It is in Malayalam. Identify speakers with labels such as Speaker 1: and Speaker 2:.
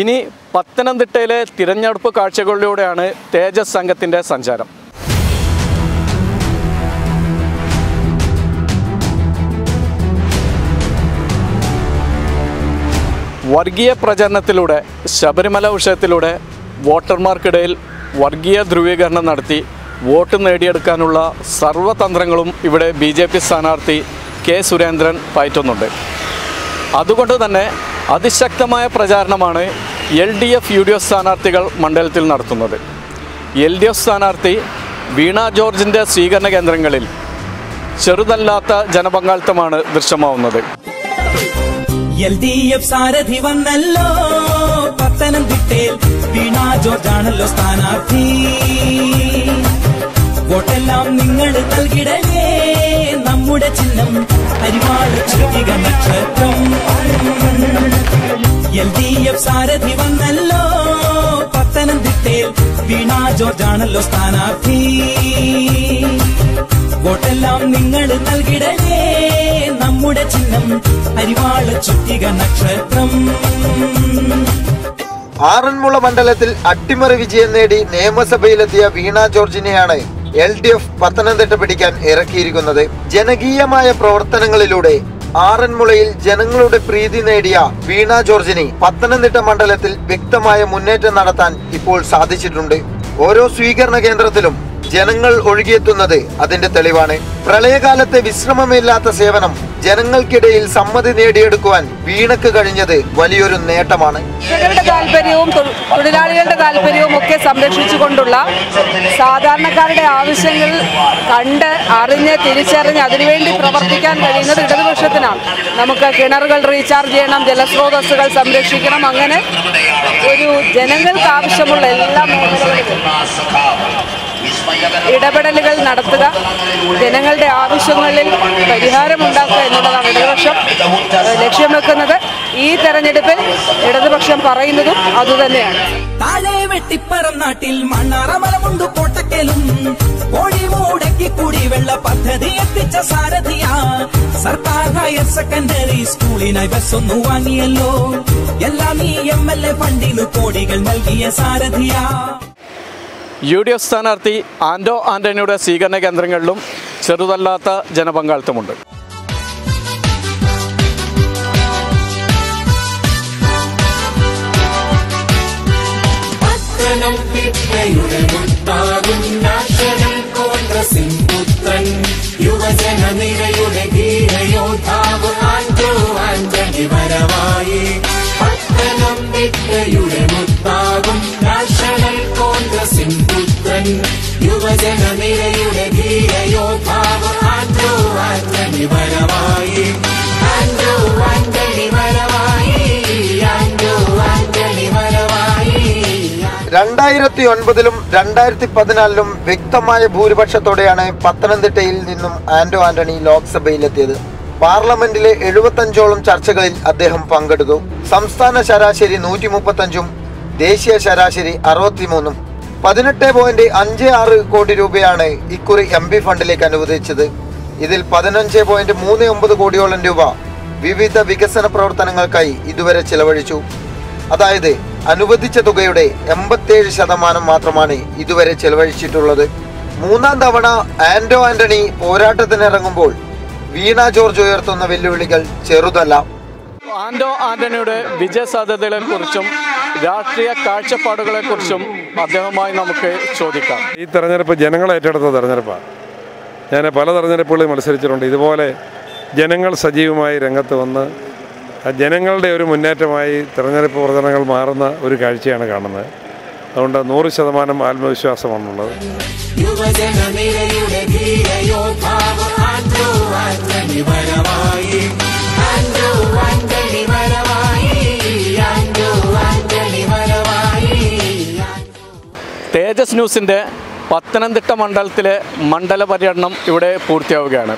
Speaker 1: ഇനി പത്തനംതിട്ടയിലെ തിരഞ്ഞെടുപ്പ് കാഴ്ചകളിലൂടെയാണ് തേജസ് സംഘത്തിന്റെ സഞ്ചാരം. വർഗീയ പ്രചരണത്തിലൂടെ ശബരിമല വിഷയത്തിലൂടെ വോട്ടർമാർക്കിടയിൽ വർഗീയ ധ്രുവീകരണം നടത്തി വോട്ട് നേടിയെടുക്കാനുള്ള സർവതന്ത്രങ്ങളും ഇവിടെ ബി ജെ പി സ്ഥാനാർത്ഥി കെ സുരേന്ദ്രൻ പയറ്റുന്നുണ്ട്. അതുകൊണ്ട് തന്നെ അതിശക്തമായ പ്രചാരണമാണ് L D F U D F സ്ഥാനാർത്ഥികൾ മണ്ഡലത്തിൽ നടത്തുന്നത്. എൽ ഡി എഫ് സ്ഥാനാർത്ഥി വീണ ജോർജിന്റെ സ്വീകരണ കേന്ദ്രങ്ങളിൽ ചെറുതല്ലാത്ത ജനപങ്കാളിത്തമാണ് ദൃശ്യമാവുന്നത്.
Speaker 2: എൽ വോട്ടെല്ലാം നിങ്ങൾ നമ്മുടെ ചിഹ്നം ചുറ്റിക നക്ഷത്രം എഫ് സാരഥി വന്നല്ലോ. പത്തനംതിട്ടയിൽ വീണ ജോർജാണല്ലോ സ്ഥാനാർത്ഥി. വോട്ടെല്ലാം നിങ്ങൾ നൽകിടലേ നമ്മുടെ ചിഹ്നം അരിവാള ചുറ്റിക നക്ഷത്രം.
Speaker 3: ആറന്മുള മണ്ഡലത്തിൽ അട്ടിമറി വിജയം നേടി നിയമസഭയിലെത്തിയ വീണ ജോർജിനെയാണ് എൽ ഡി എഫ് പത്തനംതിട്ട പിടിക്കാൻ ഇറക്കിയിരിക്കുന്നത്. ജനകീയമായ പ്രവർത്തനങ്ങളിലൂടെ ആറന്മുളയിൽ ജനങ്ങളുടെ പ്രീതി നേടിയ വീണ ജോർജിന് പത്തനംതിട്ട മണ്ഡലത്തിൽ വ്യക്തമായ മുന്നേറ്റം നടത്താൻ ഇപ്പോൾ സാധിച്ചിട്ടുണ്ട്. ഓരോ സ്വീകരണ കേന്ദ്രത്തിലും ജനങ്ങൾ ഒഴുകിയെത്തുന്നത് അതിന്റെ തെളിവാണ്. പ്രളയകാലത്തെ വിശ്രമമില്ലാത്ത സേവനം ജനങ്ങൾക്കിടയിൽ സമ്മതി നേടിയെടുക്കുവാൻ വീണക്ക് കഴിഞ്ഞത് വലിയൊരു നേട്ടമാണ്.
Speaker 4: ജനങ്ങളുടെ താല്പര്യവും തൊഴിലാളികളുടെ താല്പര്യവും ഒക്കെ സംരക്ഷിച്ചുകൊണ്ടുള്ള സാധാരണക്കാരുടെ ആവശ്യങ്ങൾ കണ്ട് അറിഞ്ഞ് തിരിച്ചറിഞ്ഞ് അതിനുവേണ്ടി പ്രവർത്തിക്കാൻ കഴിയുന്നത് ഇടതുപക്ഷത്തിനാണ്. നമുക്ക് കിണറുകൾ റീചാർജ് ചെയ്യണം ജലസ്രോതസ്സുകൾ സംരക്ഷിക്കണം അങ്ങനെ ഒരു ജനങ്ങൾക്ക് ആവശ്യമുള്ള എല്ലാ മേഖലകളിലും. ഇടപെടലുകൾ നടത്തുക ജനങ്ങളുടെ ആവശ്യങ്ങളിൽ പരിഹാരമുണ്ടാക്കുക എന്നുള്ളതാണ് ഇടതുപക്ഷം ലക്ഷ്യം വെക്കുന്നത്. ഈ തെരഞ്ഞെടുപ്പിൽ ഇടതുപക്ഷം പറയുന്നതും അതുതന്നെയാണ്.
Speaker 2: താഴെ നാട്ടിൽ കോട്ടക്കലും. പദ്ധതി സെക്കൻഡറി സ്കൂളിനായി ബസ്സൊന്നു വാങ്ങിയല്ലോ. എല്ലാം ഈ എം എൽ എ ഫണ്ടിന് കോടികൾ നൽകിയ സാരഥിയാ.
Speaker 1: യു ഡി എഫ് സ്ഥാനാർത്ഥി ആൻഡോ ആന്റണിയുടെ സ്വീകരണ കേന്ദ്രങ്ങളിലും ചെറുതല്ലാത്ത ജനപങ്കാളിത്തമുണ്ട്.
Speaker 2: യുവജന നിരയുടെ യുവജന നിരയുടെ ധീരയോദ്ധാവ് ആൻഡോ ആന്റണി വരവായി. ആൻഡോ ആന്റണി വരവായി. ആൻഡോ ആന്റണി വരവായി.
Speaker 3: രണ്ടായിരത്തി ഒൻപതിലും രണ്ടായിരത്തി പതിനാലിലും വ്യക്തമായ ഭൂരിപക്ഷത്തോടെയാണ് പത്തനംതിട്ടയിൽ നിന്നും ആന്റോ ആന്റണി ലോക്സഭയിലെത്തിയത്. പാർലമെന്റിലെ എഴുപത്തഞ്ചോളം ചർച്ചകളിൽ അദ്ദേഹം പങ്കെടുത്തു. സംസ്ഥാന ശരാശരി നൂറ്റി മുപ്പത്തഞ്ചും ദേശീയ ശരാശരി അറുപത്തിമൂന്നും. പതിനെട്ട് പോയിന്റ് അഞ്ച് ആറ് കോടി രൂപയാണ് ഇക്കുറി എം പി ഫണ്ടിലേക്ക് അനുവദിച്ചത്. ഇതിൽ പതിനഞ്ച് പോയിന്റ് മൂന്ന് ഒമ്പത് കോടിയോളം രൂപ വിവിധ വികസന പ്രവർത്തനങ്ങൾക്കായി ഇതുവരെ ചിലവഴിച്ചു. അതായത് അനുവദിച്ച തുകയുടെ എൺപത്തേഴ് ശതമാനം മാത്രമാണ് ഇതുവരെ ചിലവഴിച്ചിട്ടുള്ളത്. മൂന്നാം തവണ ആന്റോ ആന്റണി പോരാട്ടത്തിനിറങ്ങുമ്പോൾ വീണ ജോർജ് ഉയർത്തുന്ന വെല്ലുവിളികൾ ചെറുതല്ല.
Speaker 1: ആൻഡോ ആന്റണിയുടെ വിജയസാധ്യതകളെക്കുറിച്ചും രാഷ്ട്രീയ കാഴ്ചപ്പാടുകളെക്കുറിച്ചും അദ്ദേഹവുമായി നമുക്ക് ചോദിക്കാം.
Speaker 5: ഈ തെരഞ്ഞെടുപ്പ് ജനങ്ങൾ ഏറ്റെടുത്ത തെരഞ്ഞെടുപ്പാണ്. ഞാൻ പല തെരഞ്ഞെടുപ്പുകളിൽ മത്സരിച്ചിട്ടുണ്ട്. ഇതുപോലെ ജനങ്ങൾ സജീവമായി രംഗത്ത് വന്ന് ജനങ്ങളുടെ ഒരു മുന്നേറ്റമായി തെരഞ്ഞെടുപ്പ് പ്രവർത്തനങ്ങൾ മാറുന്ന ഒരു കാഴ്ചയാണ് കാണുന്നത്. അതുകൊണ്ട് നൂറ് ശതമാനം ആത്മവിശ്വാസമാണുള്ളത്.
Speaker 2: യുവജന
Speaker 1: തേജസ് ന്യൂസിന്റെ പത്തനംതിട്ട മണ്ഡലത്തിലെ മണ്ഡല പര്യടനം ഇവിടെ പൂർത്തിയാവുകയാണ്.